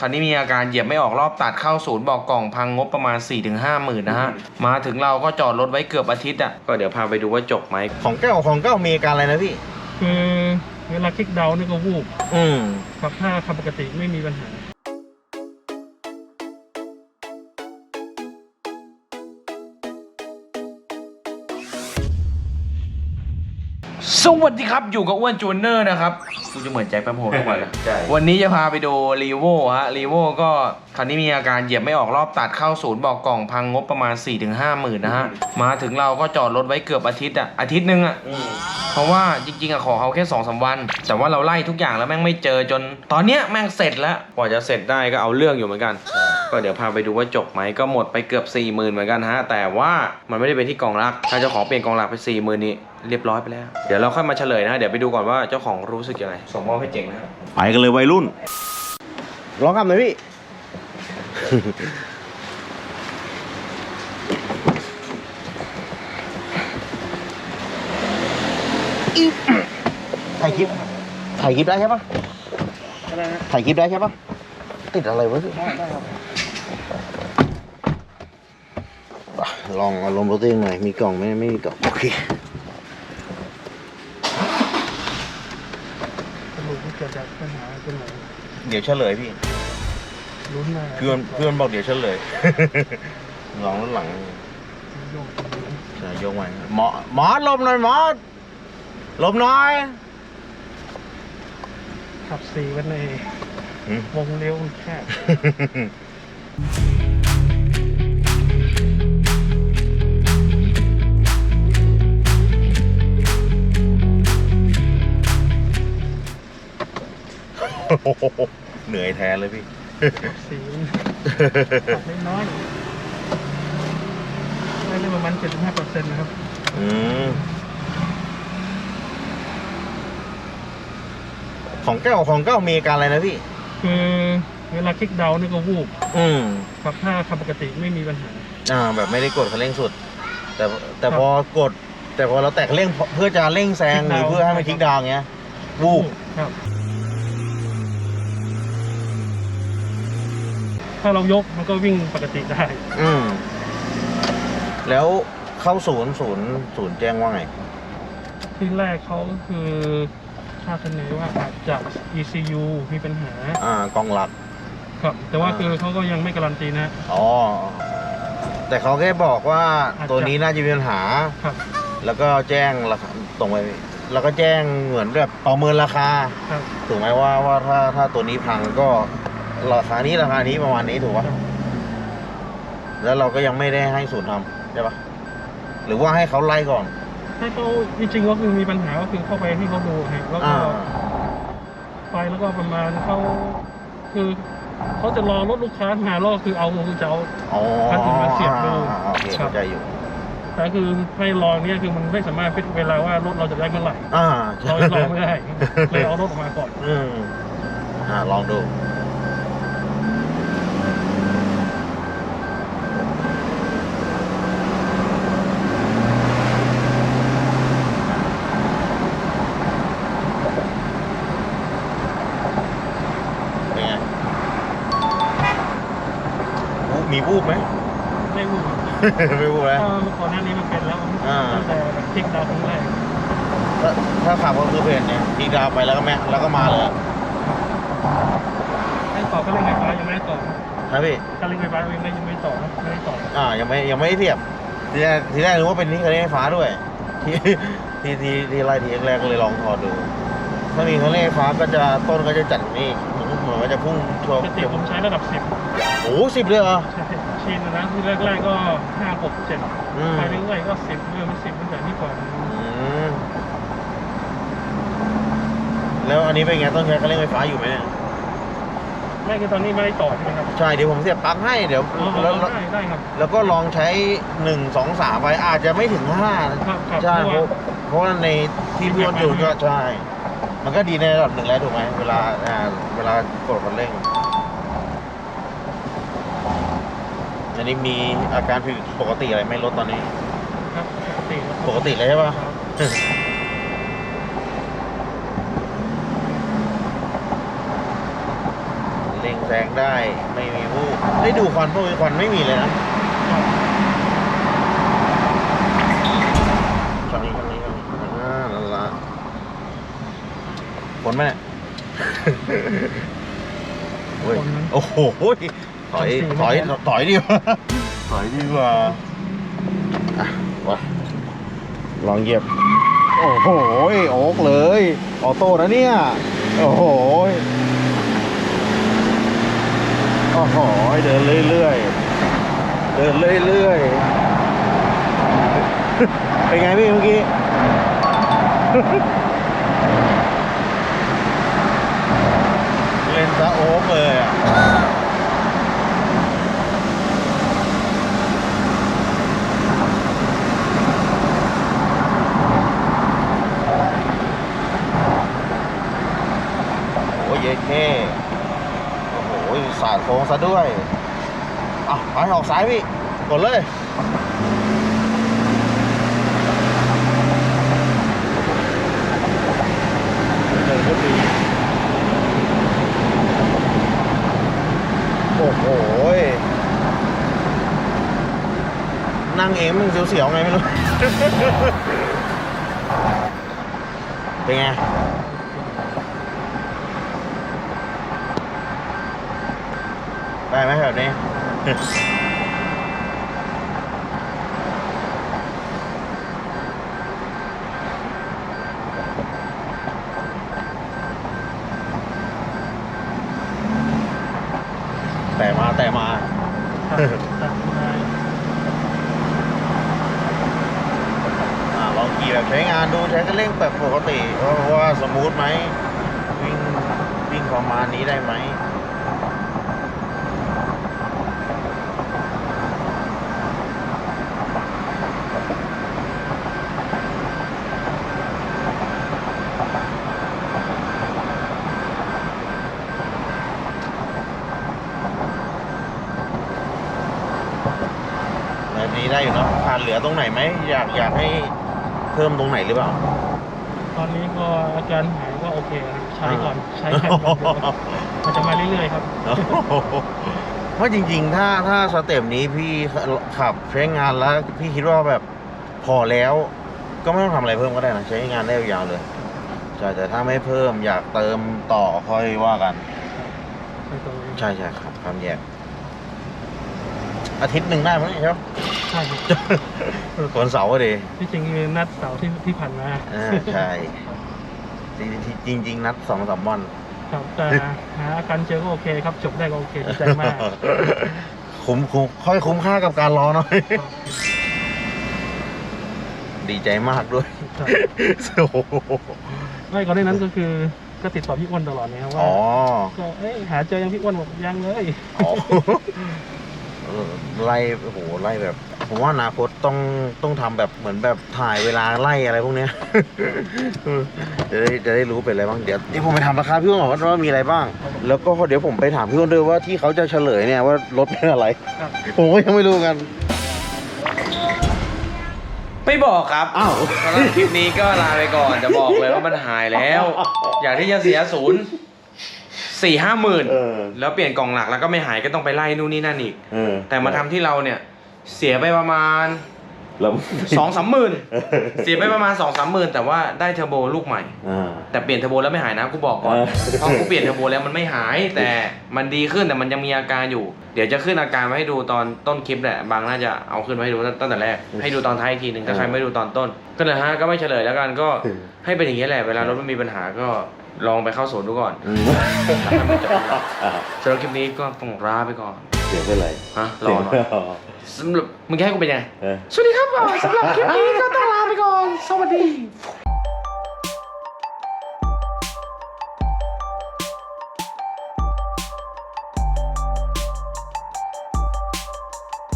คันนี้มีอาการเหยียบไม่ออกรอบตัดเข้าศูนย์บอกกล่องพังงบประมาณ 4-5ถึงห้าหมื่นนะฮะ มาถึงเราก็จอดรถไว้เกือบอาทิตย์อะ ก็เดี๋ยวพาไปดูว่าจบไหม ของเก้าของเก้ามีอาการอะไรนะพี่ คือเวลาคลิกเดานี่ก็วูบอืม ครับถ้าขับปกติไม่มีปัญหา สวัสดีครับ อยู่กับอ้วนจูเนอร์นะครับกูจะเหมือนแจ็คแป๊บโฮทุกวันเลยใช่ วันนี้จะพาไปดูรีโวฮะรีโวก็คันนี้มีอาการเหยียบไม่ออกรอบตัดเข้าศูนย์บอกกล่องพังงบประมาณ 4-5ถึงห้าหมื่นนะฮะ มาถึงเราก็จอดรถไว้เกือบอาทิตย์อะอาทิตย์หนึงอะอืมเพราะว่าจริงๆอะขอเขาแค่สองสาวัน แต่ว่าเราไล่ทุกอย่างแล้วแม่งไม่เจอจน ตอนเนี้ยแม่งเสร็จแล้วกว่าจะเสร็จได้ก็เอาเรื่องอยู่เหมือนกัน ก็เดี๋ยวพาไปดูว่าจบไหมก็หมดไปเกือบ4ี่หมื่นเหมือนกันฮะ แต่ว่ามันไม่ได้เป็นที่กล่องรักถ้าเจ้าของเปลี่ยนกล่องรักไป4ี่หมื่นนี้เรียบร้อยไปแล้ว เดี๋ยวเราค่อยมาเฉลยนะ เดี๋ยวไปดูก่อนว่าเจ้าของรู้สึกยังไงส่งมอบให้เจ๋งนะครับไปกันเลยวัยรุ่นร้องคำหน่อยพี่ ถ่ายคลิป ถ่ายคลิปได้ใช่ปะอะไรนะถ่ายคลิปได้ใช่ปะติดอะไรวะพี่ ได้ได้ครับ ลองอารมณ์รถตัวเองหน่อย มีกล่องไหมไม่มีกล่อง โอเคสรุปว่าเกิดจากปัญหาตรงไหนเดี๋ยวเฉลยพี่ ลุ้นหน้าเพื่อนเพื่อนบอกเดี๋ยวเฉลย ลองรถหลังโยกตรงนี้ใช่ยกไว้หมอหมอลมหน่อยหมอลมหน่อยขับสีกันในหืมวงเลี้ยวมันแคบ เหนื่อยแทนเลยพี่ขับสีมันขับเล็กน้อยได้เลยประมาณ75เปอร์เซ็นต์นะครับ อืมของแก้วของแก้วมีอาการอะไรนะพี่ คือเวลาคลิกเดานี่ก็วูบ อืมครับถ้าขับปกติไม่มีปัญหา อ่า แบบไม่ได้กดคันเร่งสุด แต่แต่ครับพอกด แต่พอเราแตะคันเร่งเพื่อจะเร่งแซงหรือเพื่อให้มันคลิกดาวน์เงี้ย วูบครับ ถ้าเรายกมันก็วิ่งปกติได้ อืม แล้วเข้าศูนย์ศูนย์ศูนย์แจ้งว่าไง ที่แรกเขาก็คือคาดคะเนว่าอาจจะ ECU มีปัญหาอ่ากองหลัก ครับ แต่ว่าอ่าคือเขาก็ยังไม่การันตีนะ อ๋อ แต่เขาแค่บอกว่าอาจจะตัวนี้น่าจะมีปัญหา ครับ แล้วก็แจ้งราคาตรงไปแล้วก็แจ้งเหมือนแบบประเมินราคา ครับ ถูกไหมว่าว่าถ้าถ้าตัวนี้พังก็ ราคานี้ราคานี้ประมาณนี้ถูกปะแล้วเราก็ยังไม่ได้ให้ศูนย์ทำใช่ปะหรือว่าให้เขาไล่ก่อน ให้เขาจริงๆก็คือมีปัญหาก็คือเข้าไปให้เขาดูฮะแล้วก็อ่า ไปแล้วก็ประมาณเขาคือเขาจะรอรถลูกค้ามาแล้วก็คือเอาคือจะเอา อ๋อคันอื่นมาเสียบดูอ่าโอเคครับ เข้าใจอยู่ แต่คือให้รอเนี่ยคือมันไม่สามารถฟิกเวลาว่ารถเราจะได้เมื่อไหร่อ่าเรารอไม่ได้เลยเอารถออกมาก่อน อืมอ่าลองดู เป็นไงวูบ มีวูบไหม ไม่รู้ไม่วูบแล้วถ้าเมื่อก่อนหน้านี้มันเป็นแล้วอ่าตั้งแต่แบบคลิกดาวน์ครั้งแรกถ้าถ้าขับก็คือเพจเนี่ยอีกดาวไปแล้วก็แม่แล้วก็มาเลยให้ต่อก็เร่งไฟฟ้ายังไม่ได้ต่อครับพี่ถ้าเร่งไฟฟ้ายังไม่ยังไม่ต่อครับไม่ได้ต่ออ่ายังไม่ยังไม่ได้เทียบทีแรกทีแรกนึกว่าเป็นที่คันเร่งไฟฟ้าด้วยที่ที่ที่ที่ไล่ทีแรกก็เลยลองถอดดู ถ้ามีคันเร่งไฟฟ้าก็จะต้นก็จะจัดกว่านี่ เหมือนเหมือนว่าจะพุ่งชัวร์ปกติผมใช้ระดับสิบโอ้สิบเลยเหรอ ใช่ชินนะที่แรกๆก็ห้าหกเจ็ดอืมไปเรื่อยๆก็สิบเรื่อยๆสิบตั้งแต่ที่ก่อนอืมแล้วอันนี้เป็นไงต้องใช้คันเร่งไฟฟ้าอยู่ไหมเนี่ยแม่คือตอนนี้ไม่ได้ต่อใช่ไหมครับใช่เดี๋ยวผมเสียบปลั๊กให้เดี๋ยวอ๋อแล้วแล้วได้ได้ครับ แล้วก็ลองใช้หนึ่งสองสามไปอาจจะไม่ถึงห้าครับครับใช่เพเพราะราะว่า เพราะว่าในที่พี่วันอยู่ก็ใช่ มันก็ดีในระดับหนึ่งแล้วถูกไหมเวลาอ่าเวลากดคันเร่งอันนี้มีอาการผิดปกติอะไรไหม่ลดตอนนี้ ครับปกติครับปกติเลยใช่ปะครับเร่งแซงได้ไม่มีวูบได้ดูควันพวกควันไม่มีเลยนะช่องนี้ช่องนี้ช่องนี้อ่านั่นละ ผลไหมเนี่ยโอ้ยโอ้โหถอยถอยถอยดีกว่าถอยดีกว่าอะมาลองเหยียบ โอ้โหโอ๊กเลย ออโต้นะเนี่ย โอ้โหโอ้โหเดินเรื่อยๆ เดินเรื่อยๆ เป็นไงพี่เมื่อกี้ เล่นซะ โอ๊กเลยอะโอ้ยเท่โอ้โหสาดโค้งซะด้วยอะไปออกซ้ายพี่กดเลยเดินก็ดี โอ้โหนั่งเองมันเสียวๆไงไม่รู้ เป็นไง ได้ไหมแบบนี้ แต่มาแต่มา ครับตัดมา อ่าลอง ขี่แบบใช้งานดูใช้ก็เร่งแบบปกติว่าว่าสมูทไหมวิ่งวิ่งประมาณนี้ได้ไหมแบบนี้ได้อยู่เนอะขาดเหลือตรงไหนไหมอยากอยากให้ เพิ่มตรงไหนหรือเปล่า ตอนนี้ก็อาการหายก็โอเคครับใช้ก่อนใช้แค่ก่อนเดี๋ยวมันจะมาเรื่อยๆครับว่าจริงๆ ถ้าถ้าสเต็ปนี้พี่ขับใช้งานแล้ว พี่คิดว่าแบบพอแล้ว ก็ไม่ต้องทำอะไรเพิ่มก็ได้นะใช้งานได้ยาวๆเลยใช่แต่ถ้าไม่เพิ่มอยากเติมต่อค่อยว่ากัน ใช่ใช่ครับทำแยก อาทิตย์หนึ่งได้มั้งเนี่ยใช่ไหมใช่ครับ วันเสาร์ก็ดีที่จริงคือนัดเสาร์ที่ที่ผ่านมาอ่าใช่จริงจริงๆนัดสองสามวันครับแต่หาอาการเจอก็โอเคครับ จบได้ก็โอเคดีใจมากคุ้มคุ้มค่อยคุ้มค่ากับการรอหน่อย ดีใจมากด้วยครับโอ้โหไม่ก่อนหน้านั้นก็คือก็ติดต่อพี่อ้วนตลอดนะครับว่าอ๋อก็เอ้ยหาเจอยังพี่อ้วนบอกยังเลยอ๋อเออไล่โอ้โหไล่แบบ ผมว่าอนาคตต้องต้องทำแบบเหมือนแบบถ่ายเวลาไล่อะไรพวกเนี้ยเออจะได้จะได้รู้เป็นอะไรบ้างเดี๋ยวเดี๋ยวผมไปถามราคาพี่อ้วนก่อนว่าว่ามีอะไรบ้าง แล้วก็เดี๋ยวผมไปถามพี่อ้วนด้วยว่าที่เขาจะเฉลยเนี่ยว่ารถเป็นอะไรครับผมก็ยังไม่รู้กัน ไม่บอกครับอ้าว สำหรับคลิปนี้ก็ลาไปก่อนจะบอกเลยว่ามันหายแล้ว อยากที่จะเสียศูนย์สี่ห้าหมื่นเออ แล้วเปลี่ยนกล่องหลักแล้วก็ไม่หายก็ต้องไปไล่นู่นนี่นั่นอีก เออแต่มาทำที่เราเนี่ย เสียไปประมาณแล้วสองสามหมื่นเสียไปประมาณสองสามหมื่นแต่ว่าได้เทอร์โบลูกใหม่อ่าแต่เปลี่ยนเทอร์โบแล้วไม่หายนะกูบอกก่อนเออเพราะกูเปลี่ยนเทอร์โบแล้วมันไม่หาย แต่มันดีขึ้นแต่มันยังมีอาการอยู่ เดี๋ยวจะขึ้นอาการมาให้ดูตอนต้นคลิปแหละบางน่าจะเอาขึ้นมาให้ดูตั้งแต่แรกให้ดูตอนท้ายอีกทีหนึ่งถ้าใครไม่ดูตอนต้น ก็เลยฮะก็ไม่เฉลยแล้วกันก็ให้เป็นอย่างนี้ยแหละเวลารถมันมีปัญหาก็ลองไปเข้าศูนย์ดูก่อนอืมสำหรับคลิปนี้ก็ต้องลาไปก่อน เสียงเป็นไรฮะรอหน่อยสำหรับมึงแค่ให้กูเป็นยังไง เออ สวัสดีครับสำหรับคลิปนี้ก็ต้องลาไปก่อน สวัสดี